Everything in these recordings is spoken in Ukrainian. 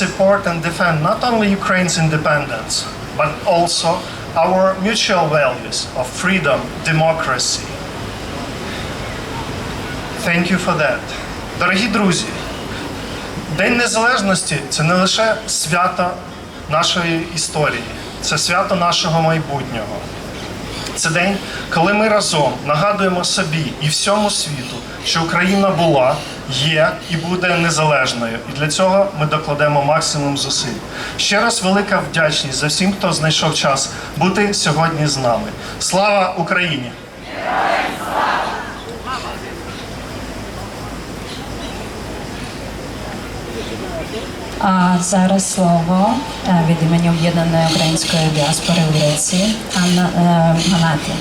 support and defend not only Ukraine's independence, but also our mutual values of freedom, democracy. Thank you for that. Дорогі друзі, День Незалежності це не лише свято нашої історії, це свято нашого майбутнього. Це день, коли ми разом нагадуємо собі і всьому світу, що Україна була, є і буде незалежною. І для цього ми докладемо максимум зусиль. Ще раз велика вдячність за всім, хто знайшов час бути сьогодні з нами. Слава Україні! А зараз слово е, від імені об'єднаної української діаспори в Греції Анна е, Манаті.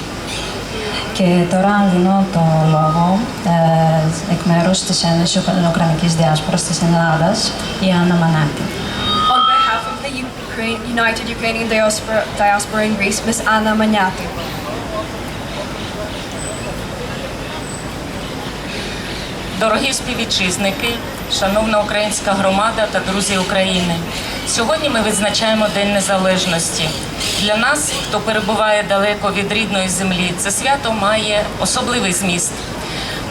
Και τώρα δίνω το λόγο ε, εκ μέρους της Ένωσης Ουκρανικής Διάσπορας της Ελλάδας, η Άννα Μανάτη. On behalf of the Ukraine, United Ukrainian Diaspora, Diaspora in Greece, Ms. Anna Maniati. Дорогі співвітчизники, шановна українська громада та друзі України. Сьогодні ми відзначаємо День Незалежності. Для нас, хто перебуває далеко від рідної землі, це свято має особливий зміст.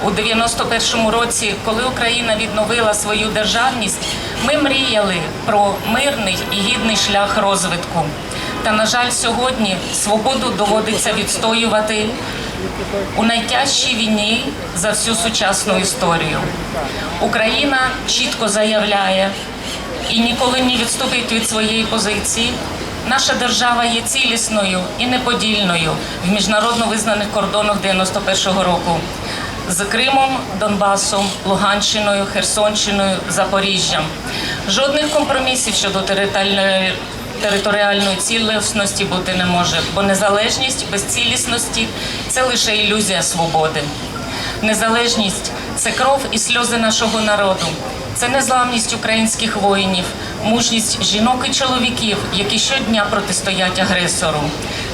У 91-му році, коли Україна відновила свою державність, ми мріяли про мирний і гідний шлях розвитку. Та, на жаль, сьогодні свободу доводиться відстоювати у найтяжчій війні за всю сучасну історію. Україна чітко заявляє і ніколи не відступить від своєї позиції. Наша держава є цілісною і неподільною в міжнародно визнаних кордонах 91-го року з Кримом, Донбасом, Луганщиною, Херсонщиною, Запоріжжям. Жодних компромісів щодо територіальної територіальної цілісності бути не може, бо незалежність без цілісності це лише ілюзія свободи. Незалежність це кров і сльози нашого народу. Це незламність українських воїнів, мужність жінок і чоловіків, які щодня протистоять агресору.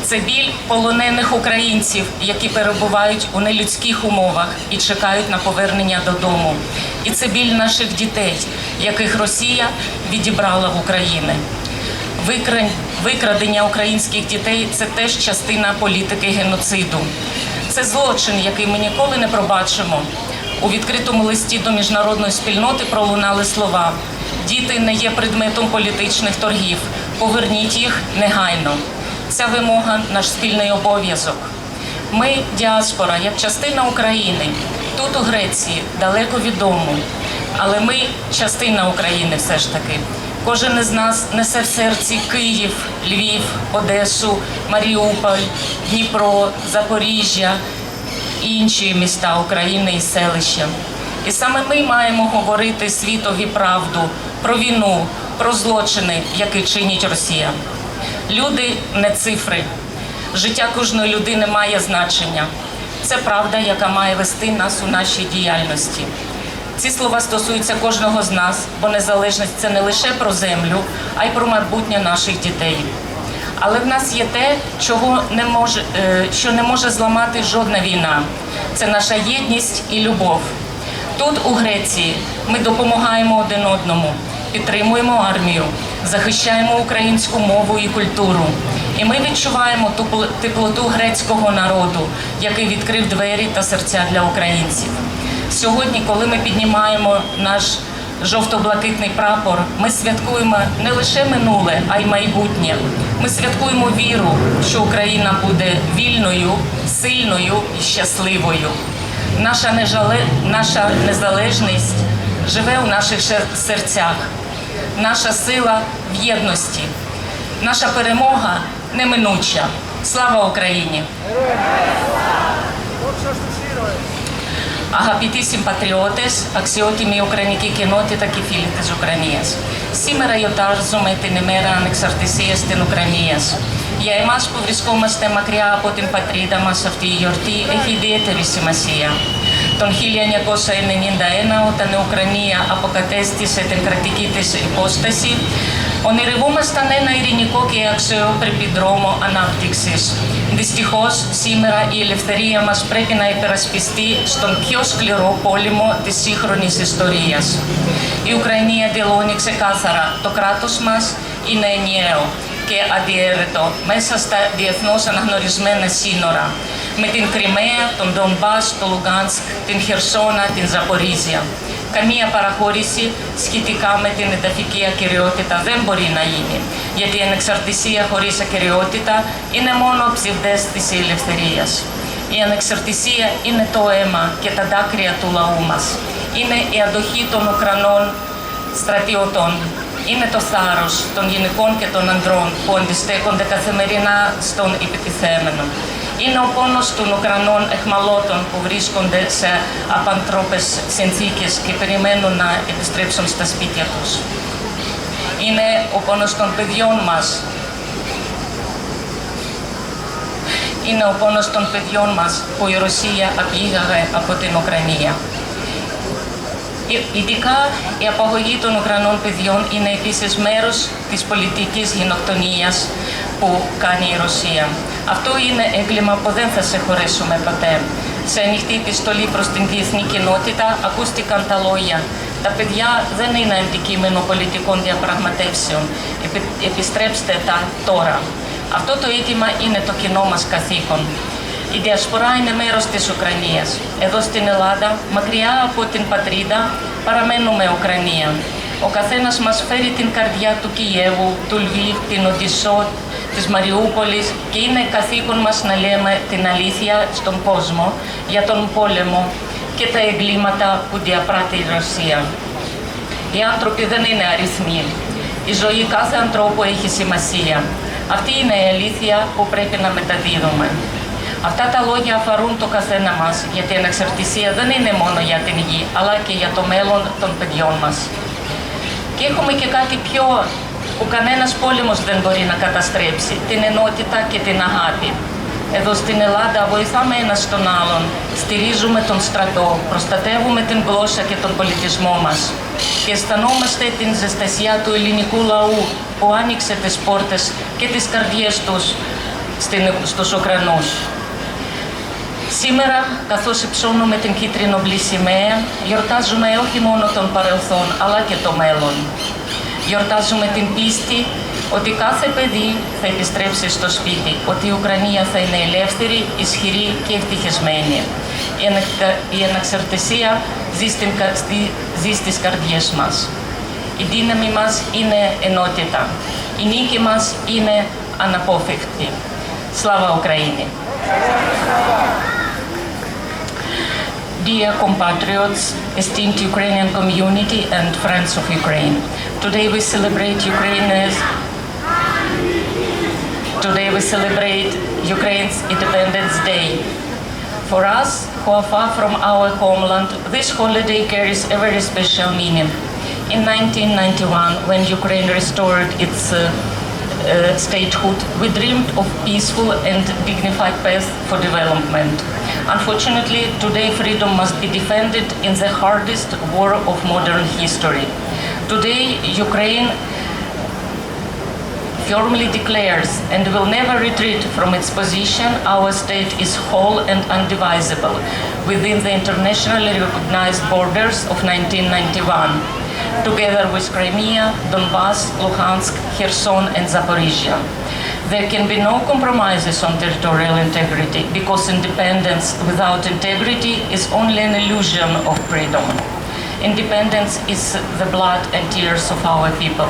Це біль полонених українців, які перебувають у нелюдських умовах і чекають на повернення додому. І це біль наших дітей, яких Росія відібрала в Україні. Викрадення українських дітей це теж частина політики геноциду. Це злочин, який ми ніколи не пробачимо. У відкритому листі до міжнародної спільноти пролунали слова: діти не є предметом політичних торгів. Поверніть їх негайно. Ця вимога наш спільний обов'язок. Ми діаспора, як частина України, тут у Греції, далеко від дому. Але ми частина України все ж таки. Кожен із нас несе в серці Київ, Львів, Одесу, Маріуполь, Дніпро, Запоріжжя інші міста України і селища. І саме ми маємо говорити світові правду про війну, про злочини, які чинить Росія. Люди не цифри. Життя кожної людини має значення. Це правда, яка має вести нас у нашій діяльності. Ці слова стосуються кожного з нас, бо незалежність це не лише про землю, а й про майбутнє наших дітей. Але в нас є те, чого не може, е, що не може зламати жодна війна. Це наша єдність і любов. Тут, у Греції, ми допомагаємо один одному, підтримуємо армію, захищаємо українську мову і культуру. І ми відчуваємо ту пл- теплоту грецького народу, який відкрив двері та серця для українців. Сьогодні, коли ми піднімаємо наш жовто-блакитний прапор, ми святкуємо не лише минуле, а й майбутнє. Ми святкуємо віру, що Україна буде вільною, сильною і щасливою. Наша. Наша незалежність живе у наших серцях. Наша сила в єдності. Наша перемога неминуча. Слава Україні! Αγαπητοί συμπατριώτες, αξιότιμη Ουκρανική κοινότητα και φίλοι της Ουκρανίας. Σήμερα γιορτάζουμε την ημέρα ανεξαρτησίας της Ουκρανίας. Για εμάς που βρισκόμαστε μακριά από την πατρίδα μας αυτή η γιορτή έχει ιδιαίτερη σημασία. Τον 1991 όταν η Ουκρανία αποκατέστησε την κρατική της υπόσταση, Ονειρευόμασταν ένα ειρηνικό και αξιόπρεπη δρόμο ανάπτυξης. Δυστυχώς, σήμερα η ελευθερία μας πρέπει να υπερασπιστεί στον πιο σκληρό πόλεμο της σύγχρονης ιστορίας. Η Ουκρανία δηλώνει ξεκάθαρα το κράτος μας είναι ενιαίο και αδιέρετο μέσα στα διεθνώς αναγνωρισμένα σύνορα με την Κρυμαία, τον Ντομπάς, το Λουγκάνσκ, την Χερσόνα, την Ζαπορίζια. Καμία παραχώρηση σχετικά με την εδαφική ακυριότητα δεν μπορεί να γίνει, γιατί η ανεξαρτησία χωρίς ακυριότητα είναι μόνο ψευδέστηση ελευθερίας. Η ανεξαρτησία είναι το αίμα και τα δάκρυα του λαού μας. Είναι η αντοχή των Ουκρανών στρατιωτών. Είναι το θάρρος των γυναικών και των ανδρών που αντιστέκονται καθημερινά στον επιτιθέμενο. Είναι ο πόνος των Ουκρανών εχμαλώτων που βρίσκονται σε απαντρόπες συνθήκες και περιμένουν να επιστρέψουν στα σπίτια τους. Είναι ο πόνος των παιδιών μας είναι ο πόνος των παιδιών μας που η Ρωσία απήγαγε από την Ουκρανία. Ε- Ειδικά η απαγωγή των Ουκρανών παιδιών είναι επίσης μέρος της πολιτικής γενοκτονίας που κάνει η Ρωσία. Αυτό είναι έγκλημα που δεν θα σε χωρέσουμε ποτέ. Σε ανοιχτή επιστολή προς την διεθνή κοινότητα ακούστηκαν τα λόγια «Τα παιδιά δεν είναι αντικείμενο πολιτικών διαπραγματεύσεων. Επι- Επιστρέψτε τα τώρα». Αυτό το αίτημα είναι το κοινό μας καθήκον. Η διασπορά είναι μέρος της Ουκρανίας. Εδώ στην Ελλάδα, μακριά από την πατρίδα, παραμένουμε Ουκρανία. Ο καθένας μας φέρει την καρδιά του Κιέβου, του Λβίβ, την Οδυσσό, της Μαριούπολης και είναι καθήκον μας να λέμε την αλήθεια στον κόσμο για τον πόλεμο και τα εγκλήματα που διαπράττει η Ρωσία. Οι άνθρωποι δεν είναι αριθμοί. Η ζωή κάθε ανθρώπου έχει σημασία. Αυτή είναι η αλήθεια που πρέπει να μεταδίδουμε. Αυτά τα λόγια αφορούν το καθένα μας, γιατί η ανεξαρτησία δεν είναι μόνο για την γη, αλλά και για το μέλλον των παιδιών μας. Και έχουμε και κάτι πιο που κανένας πόλεμος δεν μπορεί να καταστρέψει, την ενότητα και την αγάπη. Εδώ στην Ελλάδα βοηθάμε ένας τον άλλον, στηρίζουμε τον στρατό, προστατεύουμε την γλώσσα και τον πολιτισμό μας και αισθανόμαστε την ζεστασιά του ελληνικού λαού που άνοιξε τις πόρτες και τις καρδιές τους στην, στους Ουκρανούς. Σήμερα, καθώς υψώνουμε την κίτρινο μπλή σημαία, γιορτάζουμε όχι μόνο τον παρελθόν, αλλά και το μέλλον. Γιορτάζουμε την πίστη ότι κάθε παιδί θα επιστρέψει στο σπίτι, ότι η Ουκρανία θα είναι ελεύθερη, ισχυρή και ευτυχισμένη. Η αναξαρτησία ζει, στην, στις καρδιές μας. Η δύναμη μας είναι ενότητα. Η νίκη μας είναι αναπόφευκτη. Σλάβα Ουκραίνη! Dear compatriots, esteemed Ukrainian community and friends of Ukraine, today we celebrate Ukraine's Today we celebrate Ukraine's Independence Day. For us who are far from our homeland, this holiday carries a very special meaning. In 1991, when Ukraine restored its uh, uh, statehood, we dreamed of peaceful and dignified path for development. Unfortunately, today freedom must be defended in the hardest war of modern history. Today, Ukraine firmly declares and will never retreat from its position, our state is whole and undivisible within the internationally recognized borders of 1991, together with Crimea, Donbass, Luhansk, Kherson, and Zaporizhia. There can be no compromises on territorial integrity because independence without integrity is only an illusion of freedom. Independence is the blood and tears of our people.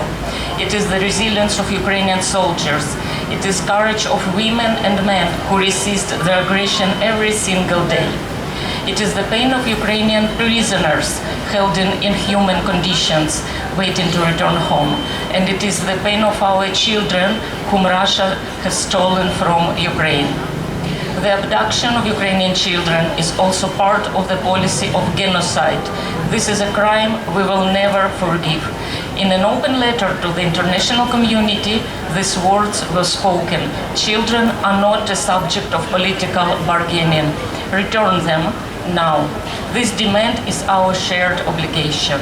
It is the resilience of Ukrainian soldiers. It is courage of women and men who resist the aggression every single day. It is the pain of Ukrainian prisoners held in inhuman conditions, waiting to return home. And it is the pain of our children whom Russia has stolen from Ukraine. The abduction of Ukrainian children is also part of the policy of genocide. This is a crime we will never forgive. In an open letter to the international community, these words were spoken. Children are not a subject of political bargaining. Return them now. This demand is our shared obligation.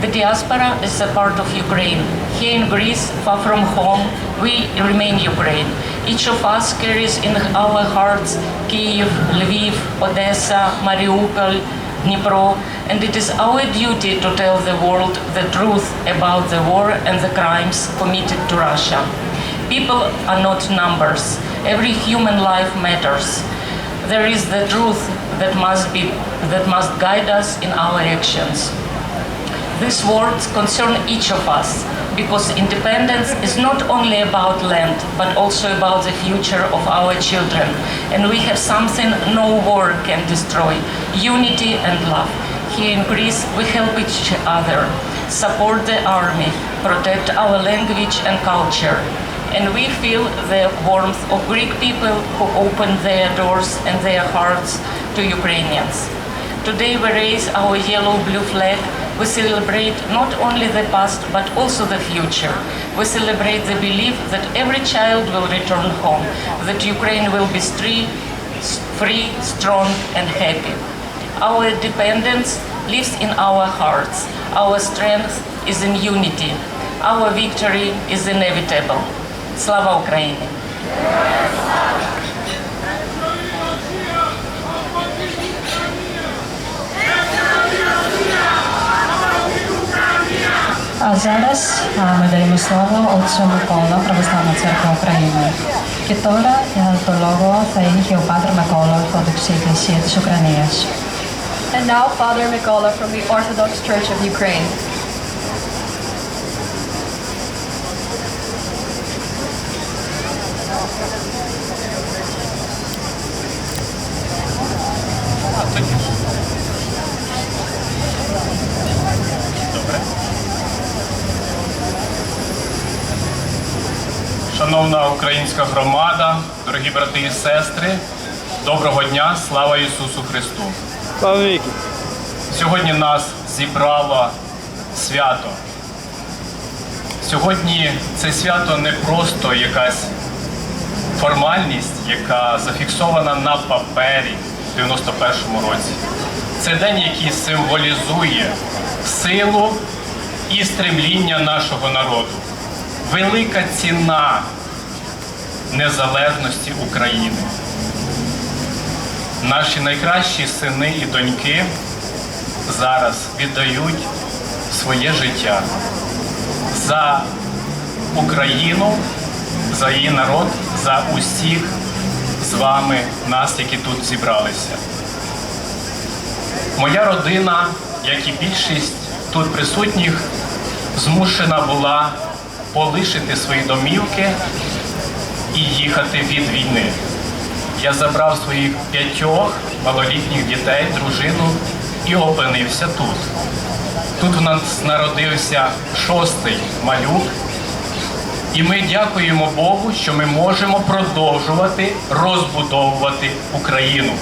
The diaspora is a part of Ukraine. Here in Greece, far from home, we remain Ukraine. Each of us carries in our hearts Kiev, Lviv, Odessa, Mariupol, Dnipro, and it is our duty to tell the world the truth about the war and the crimes committed to Russia. People are not numbers. Every human life matters. There is the truth that must be that must guide us in our actions. These words concern each of us because independence is not only about land but also about the future of our children. And we have something no war can destroy unity and love. Here in Greece, we help each other, support the army, protect our language and culture. And we feel the warmth of Greek people who open their doors and their hearts to Ukrainians. Today we raise our yellow-blue flag. We celebrate not only the past but also the future. We celebrate the belief that every child will return home, that Ukraine will be free, free strong, and happy. Our dependence lives in our hearts. Our strength is in unity. Our victory is inevitable. Slava Ukraini! А зараз ми даємо слово отцю України. And now Father Mikola from the Orthodox Church of Ukraine. Шановна українська громада, дорогі брати і сестри, доброго дня, слава Ісусу Христу! Слава віки. Сьогодні нас зібрало свято. Сьогодні це свято не просто якась формальність, яка зафіксована на папері в 91-му році. Це день, який символізує силу і стремління нашого народу. Велика ціна незалежності України. Наші найкращі сини і доньки зараз віддають своє життя за Україну, за її народ, за усіх з вами, нас, які тут зібралися. Моя родина, як і більшість тут присутніх, змушена була полишити свої домівки і їхати від війни. Я забрав своїх п'ятьох малолітніх дітей, дружину і опинився тут. Тут у нас народився шостий малюк, і ми дякуємо Богу, що ми можемо продовжувати розбудовувати Україну,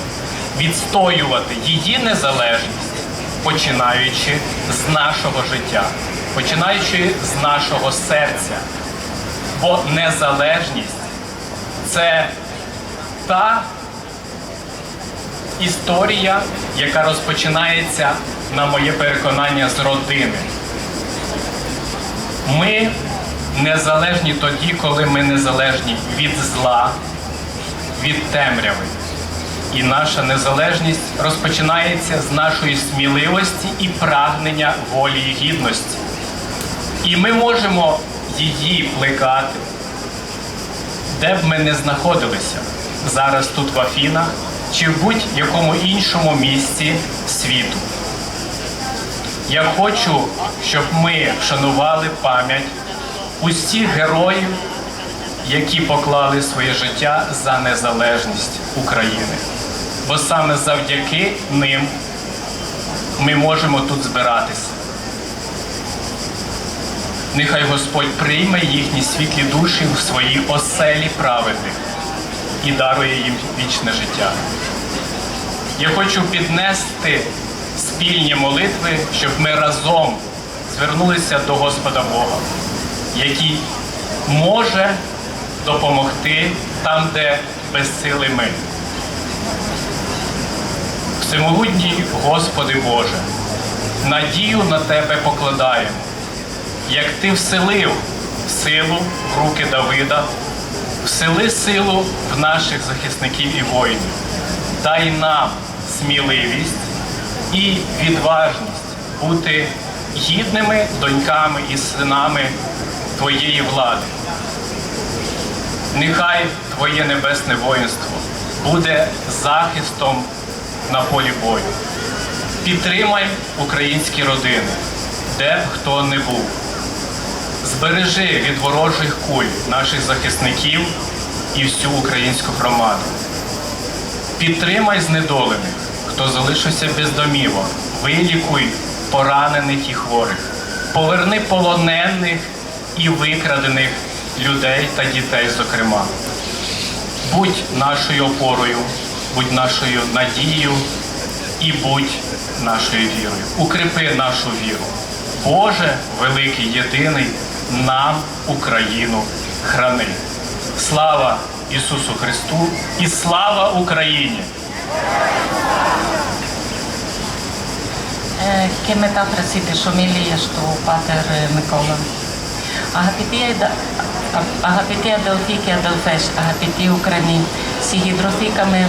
відстоювати її незалежність, починаючи з нашого життя, починаючи з нашого серця. Бо незалежність це та історія, яка розпочинається, на моє переконання, з родини. Ми незалежні тоді, коли ми незалежні від зла, від темряви. І наша незалежність розпочинається з нашої сміливості і прагнення волі і гідності. І ми можемо її плекати, де б ми не знаходилися зараз тут в Афінах чи в будь-якому іншому місці світу. Я хочу, щоб ми вшанували пам'ять усіх героїв, які поклали своє життя за незалежність України. Бо саме завдяки ним ми можемо тут збиратися. Нехай Господь прийме їхні світлі душі в свої оселі праведних і дарує їм вічне життя. Я хочу піднести спільні молитви, щоб ми разом звернулися до Господа Бога, який може допомогти там, де безсили ми. Всемогутній Господи Боже, надію на тебе покладаємо. Як ти вселив силу в руки Давида, всели силу в наших захисників і воїнів. Дай нам сміливість і відважність бути гідними доньками і синами Твоєї влади. Нехай Твоє небесне воїнство буде захистом на полі бою. Підтримай українські родини, де б хто не був. Збережи від ворожих куль наших захисників і всю українську громаду. Підтримай знедолених, хто залишився без домівок, вилікуй поранених і хворих, поверни полонених і викрадених людей та дітей, зокрема. Будь нашою опорою, будь нашою надією і будь нашою вірою. Укріпи нашу віру. Боже великий єдиний, нам Україну храни. Слава Ісусу Христу і слава Україні! Ε, και μετάφραση της ομιλίας του Πάτερ ε, Μικόλα. Αγαπητοί, αδα- α- αγαπητοί αδελφοί και αδελφές, αγαπητοί Ουκρανοί, συγκεντρωθήκαμε,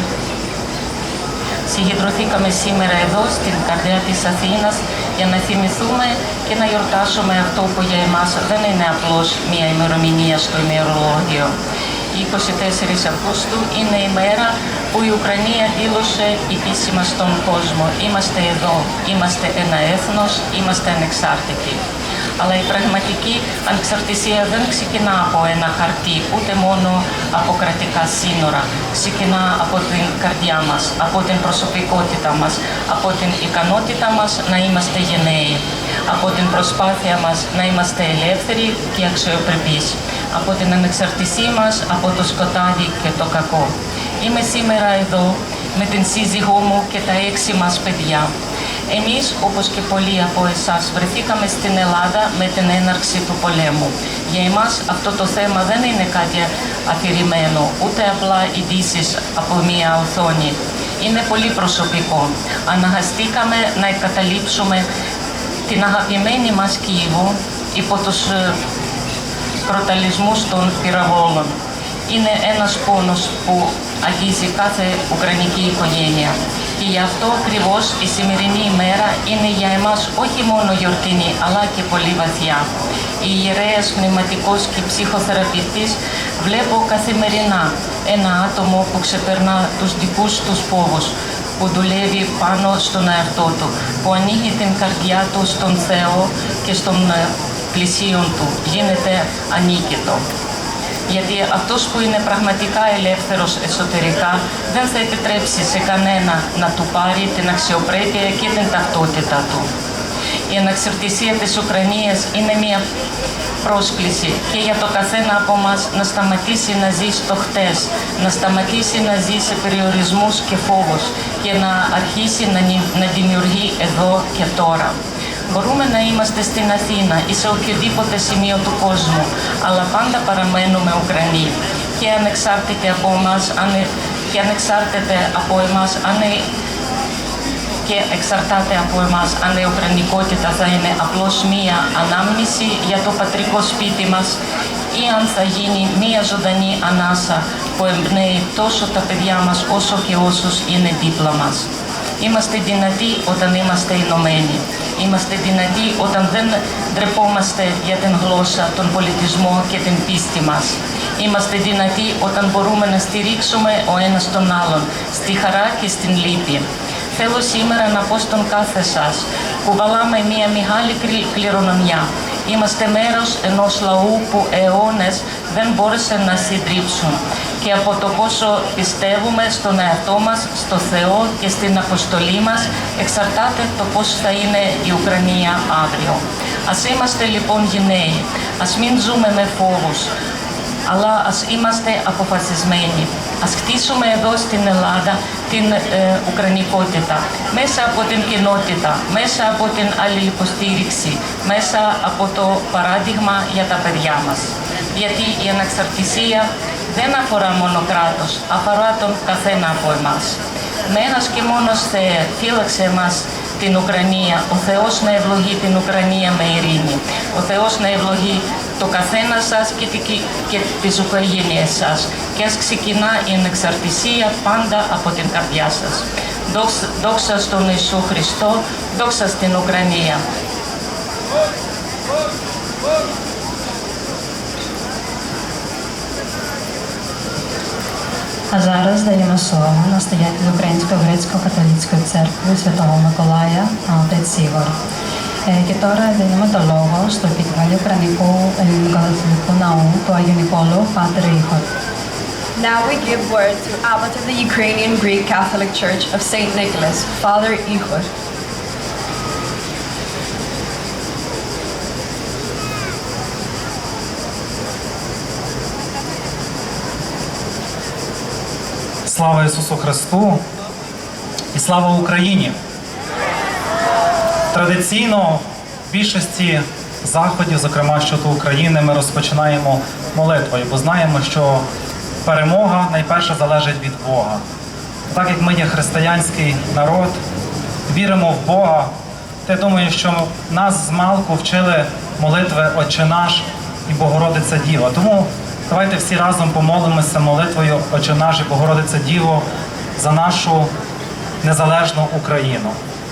συγκεντρωθήκαμε σήμερα εδώ στην καρδιά της Αθήνας για να θυμηθούμε και να γιορτάσουμε αυτό που για εμάς δεν είναι απλώς μια ημερομηνία στο ημερολόγιο. Η 24 Αυγούστου είναι η μέρα που η Ουκρανία δήλωσε επίσημα στον κόσμο. Είμαστε εδώ, είμαστε ένα έθνος, είμαστε ανεξάρτητοι. Αλλά η πραγματική ανεξαρτησία δεν ξεκινά από ένα χαρτί, ούτε μόνο από κρατικά σύνορα. Ξεκινά από την καρδιά μας, από την προσωπικότητα μας, από την ικανότητα μας να είμαστε γενναίοι, από την προσπάθεια μας να είμαστε ελεύθεροι και αξιοπρεπείς, από την ανεξαρτησία μας από το σκοτάδι και το κακό. Είμαι σήμερα εδώ με την σύζυγό μου και τα έξι μας παιδιά. Εμείς, όπως και πολλοί από εσάς, βρεθήκαμε στην Ελλάδα με την έναρξη του πολέμου. Για εμάς αυτό το θέμα δεν είναι κάτι αφηρημένο, ούτε απλά ειδήσεις από μία οθόνη. Είναι πολύ προσωπικό. Αναγκαστήκαμε να εγκαταλείψουμε την αγαπημένη μας Κίεβο υπό τους ε, κροταλισμούς των πυραβόλων. Είναι ένας πόνος που αγγίζει κάθε ουκρανική οικογένεια. Και γι' αυτό ακριβώς η σημερινή ημέρα είναι για εμάς όχι μόνο γιορτινή, αλλά και πολύ βαθιά. Η ιερέας πνευματικός και ψυχοθεραπευτής βλέπω καθημερινά ένα άτομο που ξεπερνά τους δικούς τους φόβους, που δουλεύει πάνω στον εαυτό του, που ανοίγει την καρδιά του στον Θεό και στον ε, πλησίον του, γίνεται ανίκητο. Γιατί αυτός που είναι πραγματικά ελεύθερος εσωτερικά δεν θα επιτρέψει σε κανένα να του πάρει την αξιοπρέπεια και την ταυτότητα του. Η αναξαρτησία της Ουκρανίας είναι μια πρόσκληση και για το καθένα από μας να σταματήσει να ζει στο χτες, να σταματήσει να ζει σε περιορισμούς και φόβους και να αρχίσει να, νι- να δημιουργεί εδώ και τώρα. Μπορούμε να είμαστε στην Αθήνα ή σε οποιοδήποτε σημείο του κόσμου, αλλά πάντα παραμένουμε Ουκρανοί και ανεξάρτητα από εμάς, αν, και ανεξάρτητα από εμάς, αν και εξαρτάται από εμάς αν η ουκρανικότητα θα είναι απλώς μία ανάμνηση για το πατρικό σπίτι μας ή αν θα γίνει μία ζωντανή ανάσα που εμπνέει τόσο τα παιδιά μας όσο και όσους είναι δίπλα μας. Είμαστε δυνατοί όταν είμαστε ενωμένοι. Είμαστε δυνατοί όταν δεν ντρεπόμαστε για την γλώσσα, τον πολιτισμό και την πίστη μας. Είμαστε δυνατοί όταν μπορούμε να στηρίξουμε ο ένας τον άλλον, στη χαρά και στην λύπη. Θέλω σήμερα να πω στον κάθε σας, κουβαλάμε μια μεγάλη κλη- κληρονομιά. Είμαστε μέρος ενός λαού που αιώνες δεν μπόρεσαν να συντρίψουν και από το πόσο πιστεύουμε στον εαυτό μας, στο Θεό και στην αποστολή μας εξαρτάται το πώς θα είναι η Ουκρανία αύριο. Ας είμαστε λοιπόν γενναίοι, ας μην ζούμε με φόβους, αλλά ας είμαστε αποφασισμένοι. Ας χτίσουμε εδώ στην Ελλάδα την ε, ουκρανικότητα, μέσα από την κοινότητα, μέσα από την αλληλυποστήριξη, μέσα από το παράδειγμα για τα παιδιά μας. Γιατί η αναξαρτησία δεν αφορά μόνο κράτος, αφορά τον καθένα από εμάς. Μέρας και μόνος Θεέ, φύλαξε μας την Ουκρανία. Ο Θεός να ευλογεί την Ουκρανία με ειρήνη. Ο Θεός να ευλογεί το καθένα σας και, τη, και τις οικογένειες σας. Και ας ξεκινά η ανεξαρτησία πάντα από την καρδιά σας. Δόξα, δόξα στον Ιησού Χριστό, δόξα στην Ουκρανία. А зараз даємо слово настоятелю Українсько-грецько-католицької церкви Святого Миколая, а отець Ігор. Ε, και τώρα δίνουμε το λόγο στο επικεφαλή Ουκρανικού Ελληνικού Ναού του Αγίου Νικόλου, Πάτερ Ήχορ. Now we give word to Abbot of the Ukrainian Greek Catholic Church of St. Nicholas, Father Ihor. Слава Ісусу Христу і слава Україні! Традиційно в більшості заходів, зокрема щодо України, ми розпочинаємо молитвою, бо знаємо, що перемога найперше залежить від Бога. Так як ми є християнський народ, віримо в Бога, то я думаю, що нас з малку вчили молитви Отче наш і Богородиця Діва. Тому давайте всі разом помолимося молитвою Отче наш і Богородиця Діво за нашу незалежну Україну.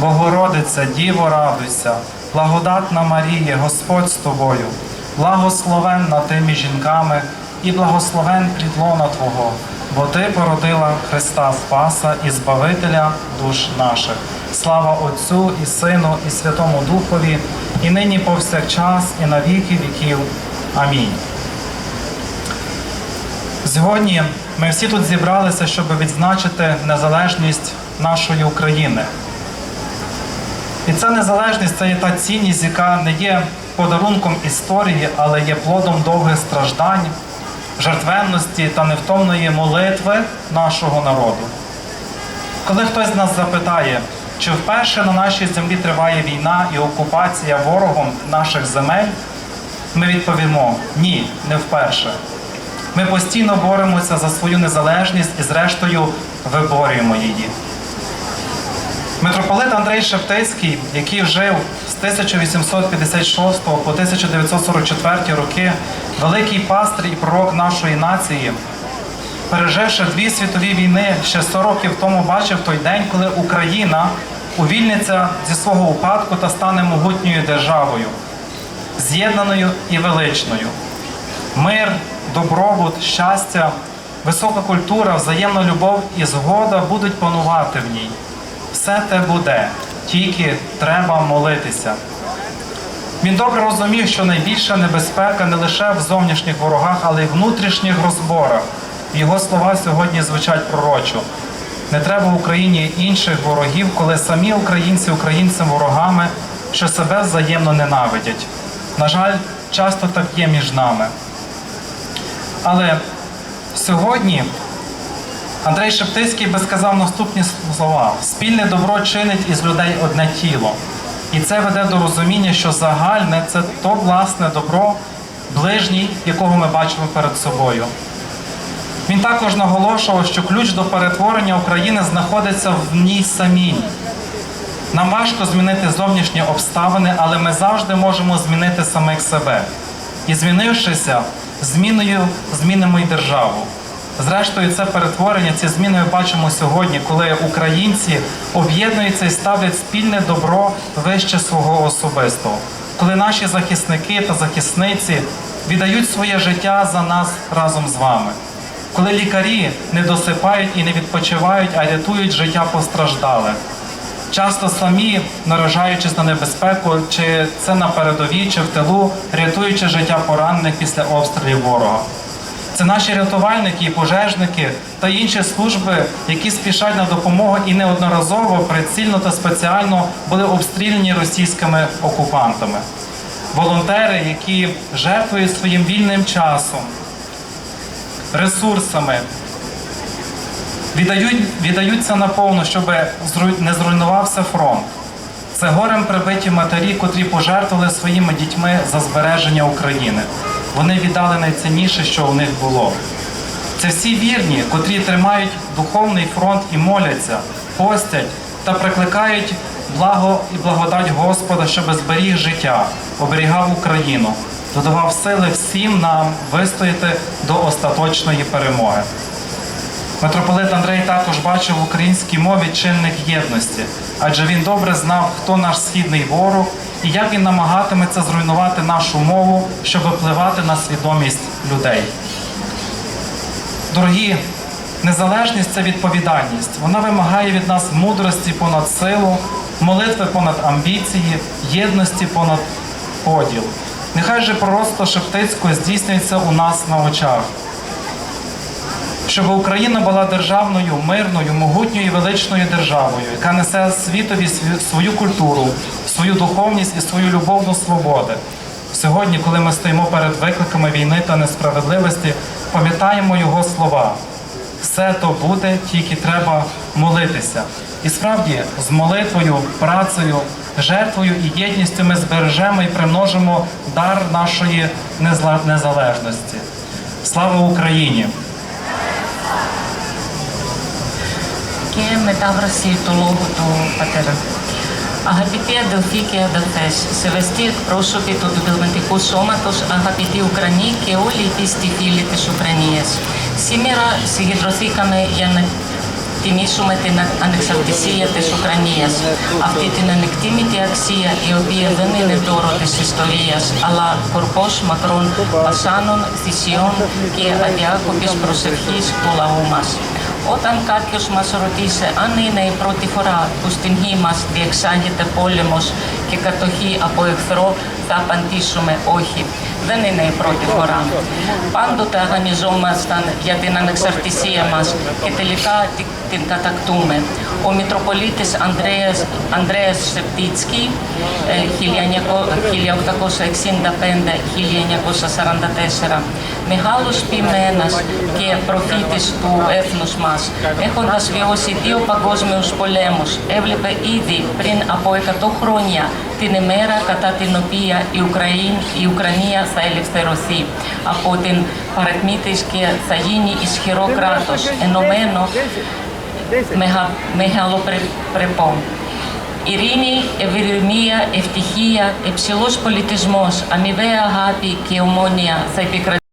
Богородиця, Діво, радуйся, благодатна Марія, Господь з тобою, благословенна ти між жінками і благословен плідлона Твого, бо Ти породила Христа Спаса і Збавителя душ наших. Слава Отцю і Сину, і Святому Духові, і нині повсякчас, і на віки віків. Амінь. Сьогодні ми всі тут зібралися, щоб відзначити незалежність нашої України. І ця незалежність це є та цінність, яка не є подарунком історії, але є плодом довгих страждань, жертвенності та невтомної молитви нашого народу. Коли хтось з нас запитає, чи вперше на нашій землі триває війна і окупація ворогом наших земель, ми відповімо ні, не вперше. Ми постійно боремося за свою незалежність і, зрештою, виборюємо її. Митрополит Андрей Шептицький, який жив з 1856 по 1944 роки, великий пастир і пророк нашої нації, переживши дві світові війни ще 100 років тому, бачив той день, коли Україна увільниться зі свого упадку та стане могутньою державою, з'єднаною і величною. Мир, добробут, щастя, висока культура, взаємна любов і згода будуть панувати в ній. Все те буде, тільки треба молитися. Він добре розумів, що найбільша небезпека не лише в зовнішніх ворогах, але й внутрішніх розборах. Його слова сьогодні звучать пророчо. Не треба в Україні інших ворогів, коли самі українці українцям ворогами, що себе взаємно ненавидять. На жаль, часто так є між нами. Але сьогодні Андрей Шептицький би сказав наступні слова: спільне добро чинить із людей одне тіло. І це веде до розуміння, що загальне це то власне добро, ближній, якого ми бачимо перед собою. Він також наголошував, що ключ до перетворення України знаходиться в ній самій. Нам важко змінити зовнішні обставини, але ми завжди можемо змінити самих себе. І змінившися, зміною змінимо й державу. Зрештою, це перетворення, ці зміни ми бачимо сьогодні, коли українці об'єднуються і ставлять спільне добро вище свого особистого. Коли наші захисники та захисниці віддають своє життя за нас разом з вами. Коли лікарі не досипають і не відпочивають, а рятують життя постраждалих. Часто самі наражаючись на небезпеку, чи це на передовій, чи в тилу, рятуючи життя поранених після обстрілів ворога. Це наші рятувальники і пожежники та інші служби, які спішать на допомогу і неодноразово прицільно та спеціально були обстріляні російськими окупантами. Волонтери, які жертвують своїм вільним часом, ресурсами, віддають, віддаються наповну, щоб не зруйнувався фронт. Це горем прибиті матері, котрі пожертвували своїми дітьми за збереження України. Вони віддали найцінніше, що у них було. Це всі вірні, котрі тримають духовний фронт і моляться, постять та прикликають благо і благодать Господа, щоб зберіг життя, оберігав Україну, додавав сили всім нам вистояти до остаточної перемоги. Митрополит Андрей також бачив в українській мові чинник єдності, адже він добре знав, хто наш східний ворог і як він намагатиметься зруйнувати нашу мову, щоб впливати на свідомість людей. Дорогі, незалежність це відповідальність. Вона вимагає від нас мудрості понад силу, молитви понад амбіції, єдності понад поділ. Нехай же пророцтво Шептицького здійснюється у нас на очах щоб Україна була державною, мирною, могутньою і величною державою, яка несе світові свою культуру, свою духовність і свою любов до свободи. Сьогодні, коли ми стоїмо перед викликами війни та несправедливості, пам'ятаємо його слова. Все то буде, тільки треба молитися. І справді, з молитвою, працею, жертвою і єдністю ми збережемо і примножимо дар нашої незла- незалежності. Слава Україні! και μετάφραση του λόγου του πατέρα. Αγαπητοί αδελφοί και αδελφές, σεβαστοί εκπρόσωποι του διπλωματικού σώματος, αγαπητοί Ουκρανοί και όλοι οι πίστοι φίλοι της Ουκρανίας. Σήμερα συγκεντρωθήκαμε για να τιμήσουμε την ανεξαρτησία της Ουκρανίας. Αυτή την ανεκτήμητη αξία η οποία δεν είναι δώρο της ιστορίας, αλλά κορπός μακρών βασάνων, θυσιών και αδιάκοπης προσευχής του λαού μας. Όταν κάποιος μας ρωτήσει αν είναι η πρώτη φορά που στην γη μας διεξάγεται πόλεμος και κατοχή από εχθρό, θα απαντήσουμε όχι. Δεν είναι η πρώτη φορά. Πάντοτε αγωνιζόμασταν για την ανεξαρτησία μας και τελικά τη- την κατακτούμε. Ο Μητροπολίτης Ανδρέας, Ανδρέας Σεπτίτσκι, ε, 1865-1944, μεγάλος ποιμένας και προφήτης του έθνους μας, έχοντας βιώσει δύο παγκόσμιους πολέμους, έβλεπε ήδη πριν από 100 χρόνια την ημέρα κατά την οποία η, Ουκραΐν, η Ουκρανία θα ελευθερωθεί από την παρακμή της και θα γίνει ισχυρό κράτος, ενωμένο μεγα, μεγαλοπρεπό. Ειρήνη, ευηρεμία, ευτυχία, υψηλός πολιτισμός, αμοιβαία αγάπη και ομόνια θα επικρατήσουν.